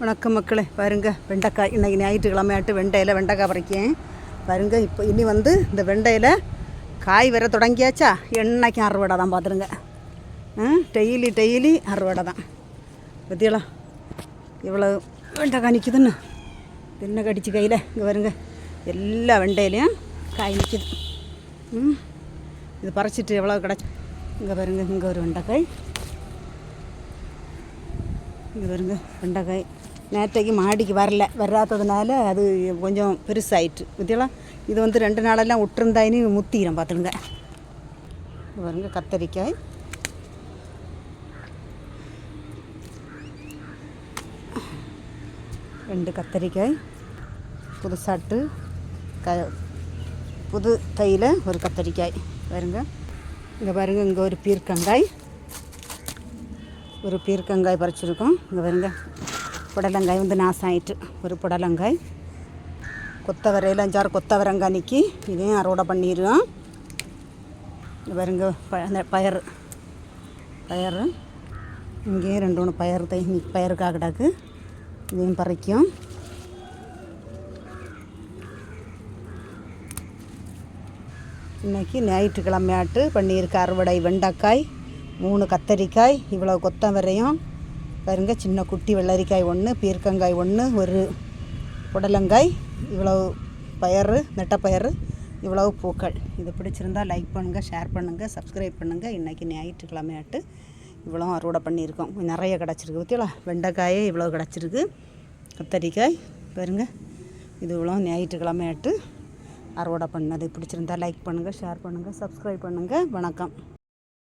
வணக்கம் மக்களே. பாருங்க வெண்டைக்காய். இன்னைக்கு ஞாயிற்றுக்கிழமையாட்டு வெண்டையில் வெண்டைக்காய் பறிக்கேன். பாருங்க இப்போ இனி வந்து இந்த வெண்டையில் காய் வர தொடங்கியாச்சா? என்னைக்கும் அறுவடை தான் பார்த்துருங்க டெய்லி டெய்லி அறுவடை தான் பற்றியலா இவ்வளோ வெண்டைக்காய் நிற்குதுன்னு தென்னை கடிச்சு கையில். இங்கே வருங்க எல்லா வெண்டையிலையும் காய் நிற்கிது ம் இது பறிச்சிட்டு எவ்வளோ கிடச்சி இங்கே பாருங்க இங்கே ஒரு வெண்டைக்காய். இங்கே பாருங்க வெண்டைக்காய். நேற்றைக்கு மாடிக்கு வரல. வராததுனால அது கொஞ்சம் பெருசாயிட்டு. பற்றியெல்லாம் இது வந்து ரெண்டு நாளெல்லாம் விட்டுருந்தாயின்னு முத்திக்கிறேன் பார்த்துடுங்க இங்க பாருங்க கத்தரிக்காய். ரெண்டு கத்தரிக்காய் புதுசாட்டு க புது தையில் ஒரு கத்தரிக்காய். பாருங்க. இங்கே பாருங்கள் இங்கே ஒரு பீர்க்கங்காய். ஒரு பீர்க்கங்காய் பறிச்சிருக்கோம். இங்கே பாருங்க புடலங்காய் வந்து நாசம் ஆயிட்டு ஒரு புடலங்காய். கொத்தவரையில் அஞ்சாறு கொத்தவரங்காய் நிற்கி இதையும் அறுவடை பண்ணிடுவோம் இங்கே பாருங்க ப அந்த பயறு. பயறு. இங்கேயும் ரெண்டு மூணு பயறு தை பயருக்காக கிடக்கு இதையும் பறிக்கும். இன்றைக்கி ஞாயிற்றுக்கிழமையாட்டு பண்ணியிருக்க அறுவடை வெண்டைக்காய். மூணு கத்தரிக்காய் இவ்வளோ கொத்தவரையும் பாருங்க சின்ன குட்டி வெள்ளரிக்காய் ஒன்று பீர்க்கங்காய் ஒன்று ஒரு புடலங்காய் இவ்வளவு பயறு நெட்டப்பயறு இவ்வளவு பூக்கள். இது பிடிச்சிருந்தா லைக் பண்ணுங்கள் ஷேர் பண்ணுங்கள் சப்ஸ்கிரைப் பண்ணுங்கள் இன்றைக்கி ஞாயிற்றுக்கிழமையாட்டு இவ்வளோ அறுவடை பண்ணியிருக்கோம். நிறைய கிடச்சிருக்கு பற்றியலா வெண்டைக்காயே இவ்வளோ கிடச்சிருக்கு. கத்தரிக்காய் பாருங்க இது இவ்வளோ ஞாயிற்றுக்கிழமையாட்டு அறுவடை பண்ணது. பிடிச்சிருந்தா லைக் பண்ணுங்கள் ஷேர் பண்ணுங்கள் சப்ஸ்கிரைப் பண்ணுங்கள் வணக்கம்.